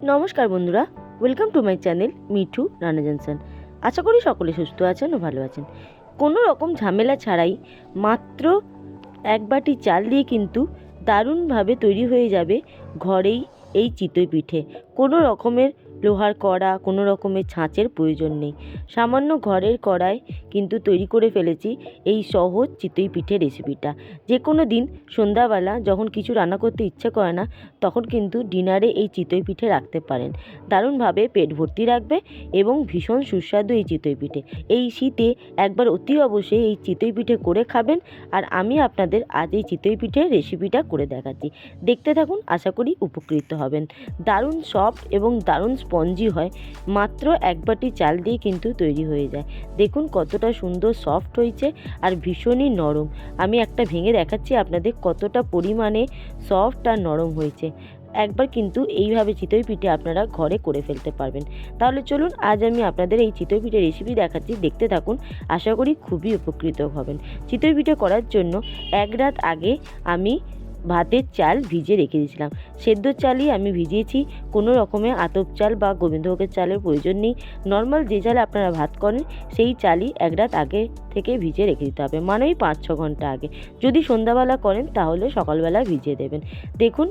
নমস্কার বন্ধুরা welcome to my channel Mithu Rana Johnson আশা করি সকলে সুস্থ আছেন ও ভালো আছেন। কোনো রকম ঝামেলা ছাড়াই মাত্র এক বাটি চাল দিয়ে কিন্তু দারুণভাবে তৈরি হয়ে যাবে ঘরেই এই চিতই পিঠে। কোনো রকমের লোহার কড়া, কোনো রকমের ছাঁচের প্রয়োজন নেই। সামান্য ঘরের কড়ায় কিন্তু তৈরি করে ফেলেছি এই সহজ চিতই পিঠে রেসিপিটা। যে কোনো দিন সন্ধ্যাবেলা যখন কিছু রান্না করতে ইচ্ছে করে না, তখন কিন্তু ডিনারে এই চিতই পিঠে রাখতে পারেন। দারুণভাবে পেট ভর্তি রাখবে এবং ভীষণ সুস্বাদু এই চিতই পিঠে। এই শীতে একবার অতি অবশ্যই এই চিতই পিঠে করে খাবেন আর আমি আপনাদের আজ এই চিতই পিঠের রেসিপিটা করে দেখাচ্ছি। দেখতে থাকুন, আশা করি উপকৃত হবেন। দারুণ সফট এবং দারুণ স্পঞ্জি হয়, মাত্র এক বাটি চাল দিয়ে কিন্তু তৈরি হয়ে যায়। দেখুন কতটা সুন্দর সফট হয়েছে আর ভীষণই নরম। আমি একটা ভেঙে দেখাচ্ছি আপনাদের কতটা পরিমাণে সফট আর নরম হয়েছে। একবার কিন্তু এইভাবে চিতই পিঠে আপনারা ঘরে করে ফেলতে পারবেন। তাহলে চলুন আজ আমি আপনাদের এই চিতই পিঠে রেসিপি দেখাচ্ছি। দেখতে থাকুন, আশা করি খুবই উপকৃত হবেন। চিতই পিঠে করার জন্য এক রাত আগে আমি ভাতের চাল ভিজে রেখে দিয়েছিলাম। সেদ্ধ চালই আমি ভিজিয়েছি, কোনো রকমের আতপ চাল বা গোবিন্দভোগের চালের প্রয়োজন নেই। নর্মাল যে চালে আপনারা ভাত করেন, সেই চালই এক রাত আগে থেকে ভিজে রেখে দিতে হবে মানে ওই পাঁচ ছ ঘণ্টা আগে। যদি সন্ধ্যাবেলা করেন, তাহলে সকালবেলা ভিজিয়ে দেবেন। দেখুন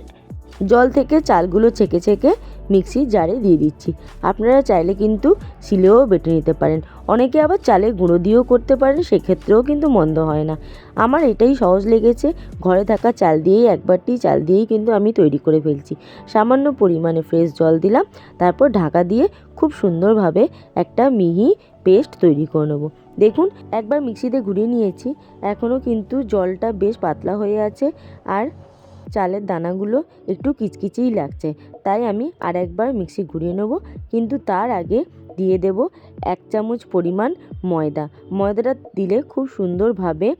জল থেকে চালগুলো ছেঁকে ছেঁকে মিক্সির জারে দিয়ে দিচ্ছি। আপনারা চাইলে কিন্তু শিলেও বেটে নিতে পারেন। অনেকে আবার চালের গুঁড়ো দিয়েও করতে পারেন, সেক্ষেত্রেও কিন্তু মন্দ হয় না। আমার এটাই সহজ লেগেছে। ঘরে থাকা চাল দিয়েই একবারটি চাল দিয়েই কিন্তু আমি তৈরি করে ফেলছি। সামান্য পরিমাণে ফ্রেশ জল দিলাম, তারপর ঢাকা দিয়ে খুব সুন্দরভাবে একটা মিহি পেস্ট তৈরি করে নেব। দেখুন, একবার মিক্সিতে ঘুরিয়ে নিয়েছি। এখনও কিন্তু জলটা বেশ পাতলা হয়ে আছে। আর চালের দানাগুলো একটু কিচকিচেই লাগছে। তাই আমি আর একবার মিক্সি ঘুরিয়ে নেব। কিন্তু তার আগে দিয়ে দেব এক চামচ পরিমাণ ময়দা। ময়দাটা দিলে খুব সুন্দরভাবে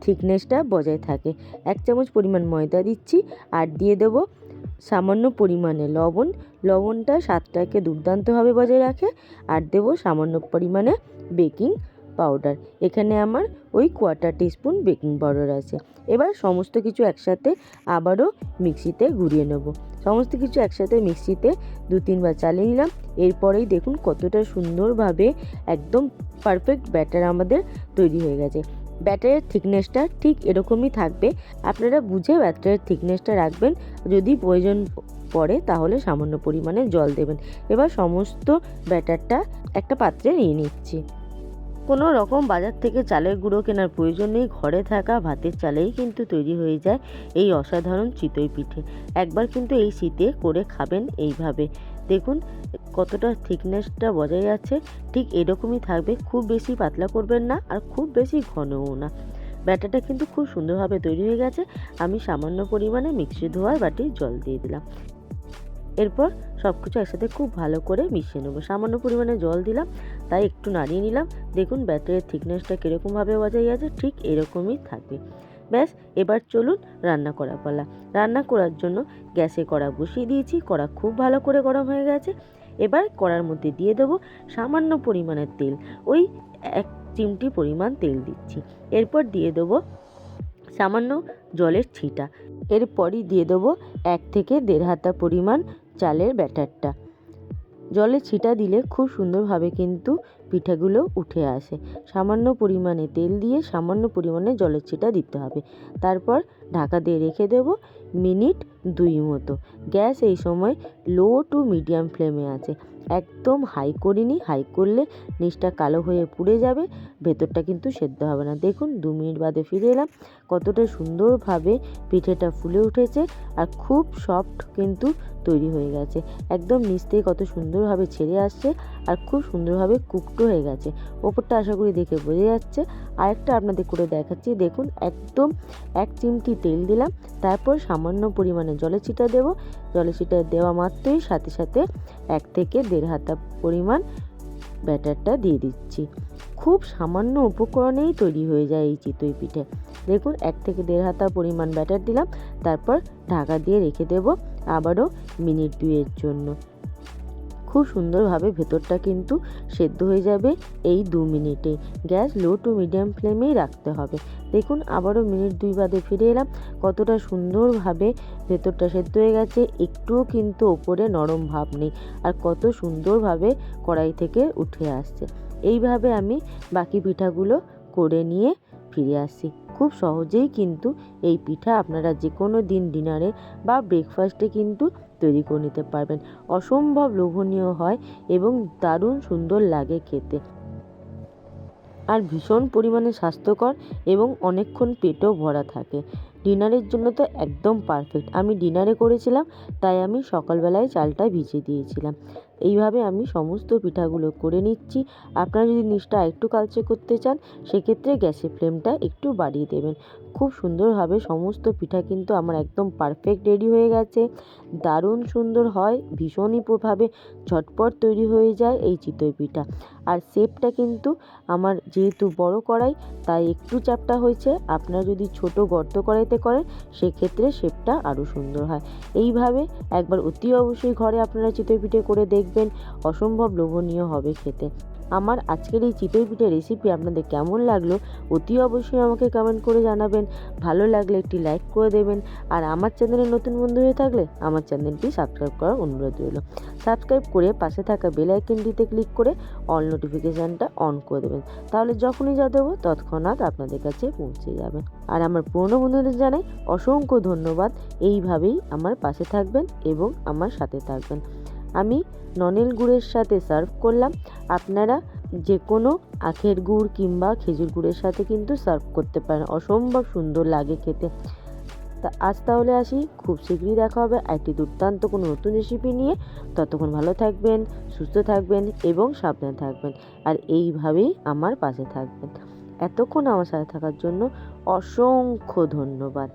থিকনেসটা বজায় থাকে। এক চামচ পরিমাণ ময়দা দিচ্ছি আর দিয়ে দেব সামান্য পরিমাণে লবণ। লবণটা স্বাদটাকে দুর্দান্তভাবে বজায় রাখে। আর দেব সামান্য পরিমাণে বেকিং পাউডার এখানে আমার ওই কোয়ার্টার টিস্পুন বেকিং পাউডার আছে। এবার সমস্ত কিছু একসাথে আবারও মিক্সিতে ঘুরিয়ে নেব। সমস্ত কিছু একসাথে মিক্সিতে দু তিনবার চালিয়ে নিলাম। এরপরেই দেখুন কতটা সুন্দরভাবে একদম পারফেক্ট ব্যাটার আমাদের তৈরি হয়ে গেছে। ব্যাটারের থিকনেসটা ঠিক এরকমই থাকবে। আপনারা বুঝে ব্যাটারের থিকনেসটা রাখবেন। যদি প্রয়োজন পড়ে তাহলে সামান্য পরিমাণে জল দেবেন। এবার সমস্ত ব্যাটারটা একটা পাত্রে নিয়ে নিচ্ছি। কোনো রকম বাজার থেকে চালের গুঁড়ো কেনার প্রয়োজন নেই। ঘরে থাকা ভাতের চালেই কিন্তু তৈরি হয়ে যায় এই অসাধারণ চিতই পিঠে। একবার কিন্তু এই শীতে করে খাবেন এইভাবে। দেখুন, কতটা থিকনেসটা বজায় আছে। ঠিক এরকমই থাকবে, খুব বেশি পাতলা করবেন না আর খুব বেশি ঘনও না। ব্যাটারটা কিন্তু খুব সুন্দরভাবে তৈরি হয়ে গেছে। আমি সামান্য পরিমাণে মিক্সি ধোয়ার বাটি জল দিয়ে দিলাম। এরপর সব কিছু একসাথে খুব ভালো করে মিশিয়ে নেব। সামান্য পরিমাণে জল দিলাম, তাই একটু নাড়িয়ে নিলাম। দেখুন ব্যাটারের থিকনেসটা কীরকমভাবে বজায় আছে, ঠিক এরকমই থাকবে। ব্যাস, এবার চলুন রান্না করা পালা। রান্না করার জন্য গ্যাসে কড়া বসিয়ে দিয়েছি, কড়া খুব ভালো করে গরম হয়ে গেছে। এবার কড়ার মধ্যে দিয়ে দেবো সামান্য পরিমাণের তেল, ওই এক চিমটি পরিমাণ তেল দিচ্ছি। এরপর দিয়ে দেবো সামান্য জলের ছিটা। এরপরই দিয়ে দেবো এক থেকে দেড় হাতা পরিমাণ চালের ব্যাটারটা। জলে ছিটা দিলে খুব সুন্দরভাবে কিন্তু পিঠাগুলো উঠে আসে। সামান্য পরিমাণে তেল দিয়ে সামান্য পরিমাণে জলের ছিটা দিতে হবে। তারপর ঢাকা দিয়ে রেখে দেব মিনিট দুই মতো। গ্যাস এই সময় লো টু মিডিয়াম ফ্লেমে আছে। একদম হাই করিনি হাই করলে নিচটা কালো হয়ে পুড়ে যাবে, ভেতরটা কিন্তু সেদ্ধ হবে না। দেখুন, দু মিনিট বাদে ফিরে এলাম, কতটা সুন্দরভাবে পিঠেটা ফুলে উঠেছে আর খুব সফট কিন্তু তৈরি হয়ে গেছে। একদম নিচ থেকে কত সুন্দরভাবে ছেড়ে আসছে আর খুব সুন্দরভাবে কুকটো হয়ে গেছে। ওপরটা আশা করি দেখে বোঝা যাচ্ছে। আরেকটা আপনাদের করে দেখাচ্ছি, দেখুন, একদম এক চিমটি তেল দিলাম, তারপর সামান্য পরিমাণে জলের ছিটা দেবো। জলের ছিটা দেওয়া মাত্রই সাথে সাথে এক থেকে দেড় হাতা পরিমাণ ব্যাটারটা দিয়ে দিচ্ছি। খুব সামান্য উপকরণেই তৈরি হয়ে যায় এই চিতই পিঠে। দেখুন, এক থেকে দেড় হাতা পরিমাণ ব্যাটার দিলাম, তারপর ঢাকা দিয়ে রেখে দেব আবারও মিনিট দুয়ের জন্য। খুব সুন্দরভাবে ভেতরটা কিন্তু সেদ্ধ হয়ে যাবে এই দু মিনিটে। গ্যাস লো টু মিডিয়াম ফ্লেমেই রাখতে হবে। দেখুন, আবারও মিনিট দুই বাদে ফিরে এলাম। কতটা সুন্দরভাবে ভেতরটা সেদ্ধ হয়ে গেছে, একটুও কিন্তু ওপরে নরম ভাব নেই আর কত সুন্দরভাবে কড়াই থেকে উঠে আসছে। এইভাবে আমি বাকি পিঠাগুলো করে নিয়ে ফিরে আসি খুব সহজেই কিন্তু এই পিঠা আপনারা যে কোনো দিন ডিনারে বা ব্রেকফাস্টে কিন্তু তৈরি করে নিতে পারবেন। অসম্ভব লোভনীয় হয় এবং দারুণ সুন্দর লাগে খেতে। আর ভীষণ পরিমাণে স্বাস্থ্যকর এবং অনেকক্ষণ পেটও ভরা থাকে। ডিনারের জন্য তো একদম পারফেক্ট আমি ডিনারে করেছিলাম, তাই আমি সকালবেলায় চালটা ভিজিয়ে দিয়েছিলাম। এইভাবে আমি সমস্ত পিঠাগুলো করে নিচ্ছি। আপনারা যদি নিচটা একটু কালচে করতে চান, সেক্ষেত্রে গ্যাসের ফ্লেমটা একটু বাড়িয়ে দেবেন। খুব সুন্দরভাবে সমস্ত পিঠা কিন্তু আমার একদম পারফেক্ট রেডি হয়ে গেছে। দারুণ সুন্দর হয়, ভীষণই ভাবে ঝটপট তৈরি হয়ে যায় এই চিতই পিঠা। আর শেপটা কিন্তু আমার যেহেতু বড় কড়াই, তাই একটু চাপটা হয়েছে। আপনারা যদি ছোট গর্ত কড়াইতে করেন, সেক্ষেত্রে শেপটা আরও সুন্দর হয়। এইভাবে একবার অতি অবশ্যই ঘরে আপনারা চিতই পিঠে করে দেখবেন। অসম্ভব লোভনীয় হবে খেতে। আমার আজকের এই চিতই পিঠে রেসিপি আপনাদের কেমন লাগল, অতি অবশ্যই আমাকে কমেন্ট করে জানাবেন। ভালো লাগলে একটি লাইক করে দেবেন। আর আমার চ্যানেলে নতুন বন্ধু হয়ে থাকলে আমার চ্যানেলটি সাবস্ক্রাইব করার অনুরোধ রইল। সাবস্ক্রাইব করে পাশে থাকা বেল আইকনটিতে ক্লিক করে অল নোটিফিকেশানটা অন করে দেবেন। তাহলে যখনই যা দেবো তৎক্ষণাৎ আপনাদের কাছে পৌঁছে যাবে। আর আমার পুরনো বন্ধুদের জানাই অসংখ্য ধন্যবাদ। এইভাবেই আমার পাশে থাকবেন এবং আমার সাথে থাকবেন। আমি ননেল গুড়ের সাথে সার্ভ করলাম। আপনারা যে কোনো আখের গুড় কিংবা খেজুর গুড়ের সাথে কিন্তু সার্ভ করতে পারেন। অসম্ভব সুন্দর লাগে খেতে। তা আজ তাহলে আসি। খুব শীঘ্রই দেখা হবে একটি দুর্দান্ত কোনো নতুন রেসিপি নিয়ে। ততক্ষণ ভালো থাকবেন, সুস্থ থাকবেন এবং সাবধানে থাকবেন। আর এইভাবেই আমার পাশে থাকবেন। এতক্ষণ আমার সাথে থাকার জন্য অসংখ্য ধন্যবাদ।